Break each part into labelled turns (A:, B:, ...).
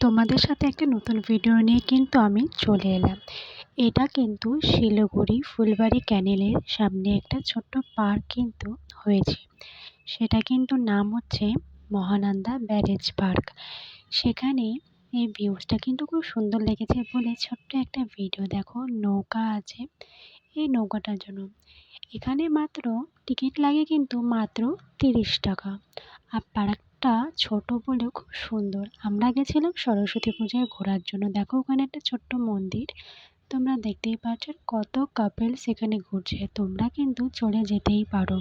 A: তোমাদের সাথে একটা নতুন ভিডিও নিয়ে কিন্তু আমি চলে এলাম। এটা কিন্তু শিলিগুড়ি ফুলবাড়ি ক্যানেলের সামনে একটা ছোট্ট পার্ক কিন্তু হয়েছে। সেটা কিন্তু নাম হচ্ছে মহানন্দা ব্যারেজ পার্ক। সেখানে এই ভিউজটা কিন্তু খুব সুন্দর লেগেছে বলে ছোট্ট একটা ভিডিও দেখো, নৌকা আছে। এই নৌকাটার জন্য। এখানে মাত্র টিকিট লাগে কিন্তু মাত্র তিরিশ টাকা। আর পার্কটা ছোট বলেও খুব সুন্দর। আমরা গেছিলাম সরস্বতী পূজায় ঘোরার জন্য। দেখো ওখানে একটা ছোট্ট মন্দির। তোমরা দেখতেই পাচ্ছ কত কাপেল সেখানে ঘুরছে। তোমরা কিন্তু চলে যেতেই পারো।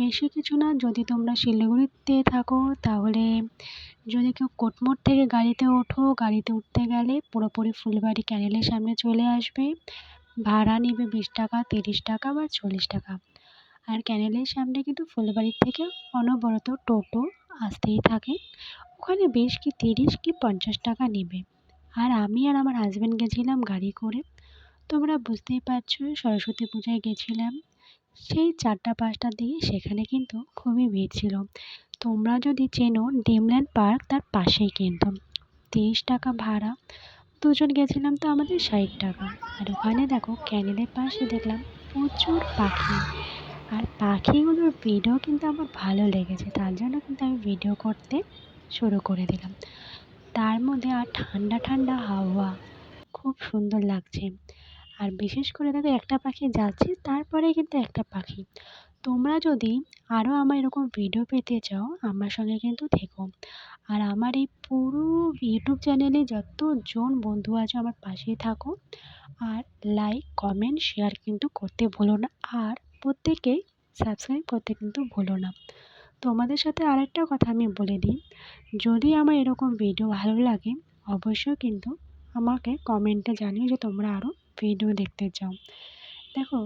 A: বেশি কিছু না, যদি তোমরা শিলিগুড়িতে থাকো তাহলে যদি কেউ কোটমোড় থেকে গাড়িতে ওঠো, গাড়িতে উঠতে গেলে পুরোপুরি ফুলবাড়ি ক্যানেলের সামনে চলে আসবে। ভাড়া নেবে বিশ টাকা, তিরিশ টাকা বা চল্লিশ টাকা। আর ক্যানেলের সামনে কিন্তু ফুলবাড়ির থেকে অনবরত টোটো আসতেই থাকে। ওখানে বেশ কি তিরিশ কি পঞ্চাশ টাকা নেবে। আর আমি আর আমার হাজব্যান্ড গেছিলাম গাড়ি করে। তোমরা বুঝতেই পারছ, সরস্বতী পূজায় গেছিলাম। সেই চারটা পাঁচটার দিকে সেখানে কিন্তু খুবই ভিড় ছিল। তোমরা যদি চেনো ড্রিমল্যান্ড পার্ক তার পাশেই কিন্তু। তিরিশ টাকা ভাড়া। দুজন গেছিলাম তো আমাদের ষাট টাকা। আর ওখানে দেখো ক্যানেলের পাশে দেখলাম প্রচুর পাখি। আর পাখিগুলোর ভিডিও কিন্তু আমার ভালো লেগেছে, তার জন্য কিন্তু আমি ভিডিও করতে শুরু করে দিলাম। তার মধ্যে আর ঠান্ডা ঠান্ডা হাওয়া, খুব সুন্দর লাগছে। আর বিশেষ করে দেখো একটা পাখি যাচ্ছে, তারপরে কিন্তু একটা পাখি। তোমরা যদি আরও আমার এরকম ভিডিও পেতে চাও, আমার সঙ্গে কিন্তু থেকো। আর আমার এই পুরো ইউটিউব চ্যানেলে যতজন বন্ধু আছে, আমার পাশেই থাকো। আর লাইক কমেন্ট শেয়ার কিন্তু করতে ভুলো না। আর প্রত্যেকেই সাবস্ক্রাইব করতে কিন্তু ভুলো না। তোমাদের সাথে আরেকটা কথা আমি বলে দিই। যদি আমার এরকম ভিডিও ভালো লাগে, অবশ্যই কিন্তু আমাকে কমেন্টে জানিও যে তোমরা আরও ভিডিও দেখতে চাও। দেখো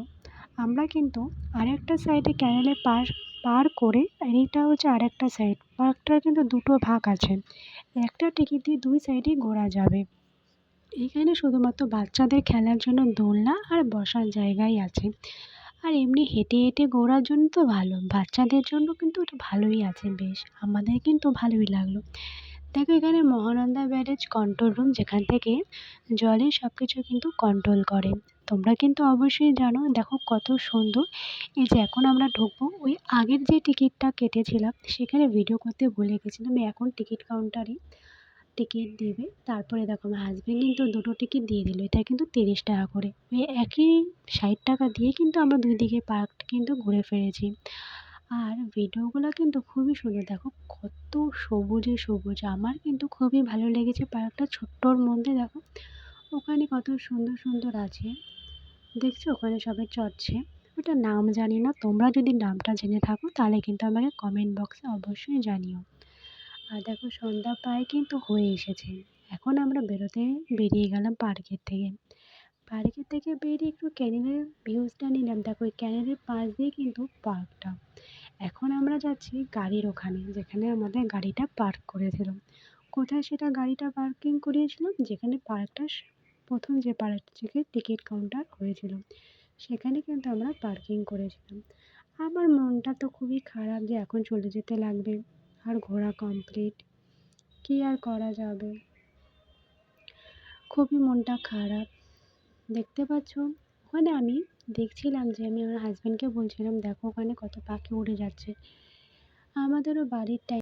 A: আমরা কিন্তু আরেকটা সাইডে ক্যানেলে পার পার করে এইটা হচ্ছে আরেকটা সাইড পার্কটার কিন্তু দুটো ভাগ আছে। একটা টিকিট দিয়ে দুই সাইডেই ঘোরা যাবে। এখানে শুধুমাত্র বাচ্চাদের খেলার জন্য দোলনা আর বসার জায়গাই আছে। আর এমনি হেঁটে হেঁটে ঘোরার জন্য তো ভালো, বাচ্চাদের জন্য কিন্তু এটা ভালোই আছে বেশ, আমাদের কিন্তু ভালোই লাগল। দেখো এখানে মহানন্দা ব্যারেজ কন্ট্রোল রুম যেখান থেকে জলে সব কিছু কিন্তু কন্ট্রোল করে। তোমরা কিন্তু অবশ্যই জানো, দেখো কত সুন্দর। এই যে এখন আমরা ঢুকবো, ওই আগের যে টিকিটটা কেটেছিলাম, সেখানে ভিডিও করতে ভুলে গেছিলাম এখন টিকিট কাউন্টারে টিকিট দেবে। তারপরে দেখো আমার হাজব্যান্ড কিন্তু দুটো টিকিট দিয়ে দিল, এটা কিন্তু তিরিশ টাকা করে। ওই একই ষাট টাকা দিয়ে কিন্তু আমরা দুই দিকে পার্কটা কিন্তু ঘুরে ফিরেছি। আর ভিডিওগুলো কিন্তু খুবই সুন্দর, দেখো কত সবুজে সবুজ, আমার কিন্তু খুবই ভালো লেগেছে পার্কটা ছোট্টর মধ্যে দেখো, ওখানে কত সুন্দর সুন্দর আছে। দেখছ? ওখানে সবাই চড়ছে। ওটা নাম জানি না। তোমরা যদি নামটা জেনে থাকো, তাহলে কিন্তু আমাকে কমেন্ট বক্সে অবশ্যই জানিও। আর দেখো, সন্ধ্যা প্রায় কিন্তু হয়ে এসেছে। এখন আমরা বেরোতে বেরিয়ে গেলাম পার্কের থেকে। পার্কের থেকে বেরিয়ে একটু ক্যানেলের ভিউজটা নিলাম। দেখো, ওই ক্যানেলের পাশ দিয়ে কিন্তু পার্কটা। এখন আমরা যাচ্ছি গাড়ির ওখানে, যেখানে আমাদের গাড়িটা পার্ক করেছিলাম কোথায় সেটা গাড়িটা পার্কিং করিয়েছিলাম? যেখানে পার্কটা প্রথম যে পার্ক থেকে টিকিট কাউন্টার হয়েছিল। সেখানে কিন্তু আমরা পার্কিং করেছিলাম। আমার মনটা তো খুবই খারাপ যে এখন চলে যেতে লাগবে। আর ঘোরা কমপ্লিট কী আর করা যাবে? খুবই মনটা খারাপ। দেখতে পাচ্ছ? ওখানে আমি দেখছিলাম যে আমি আমার হাজব্যান্ডকে বলছিলাম, দেখো ওখানে কত পাখি উড়ে যাচ্ছে। আমাদেরও বাড়ির টাইপ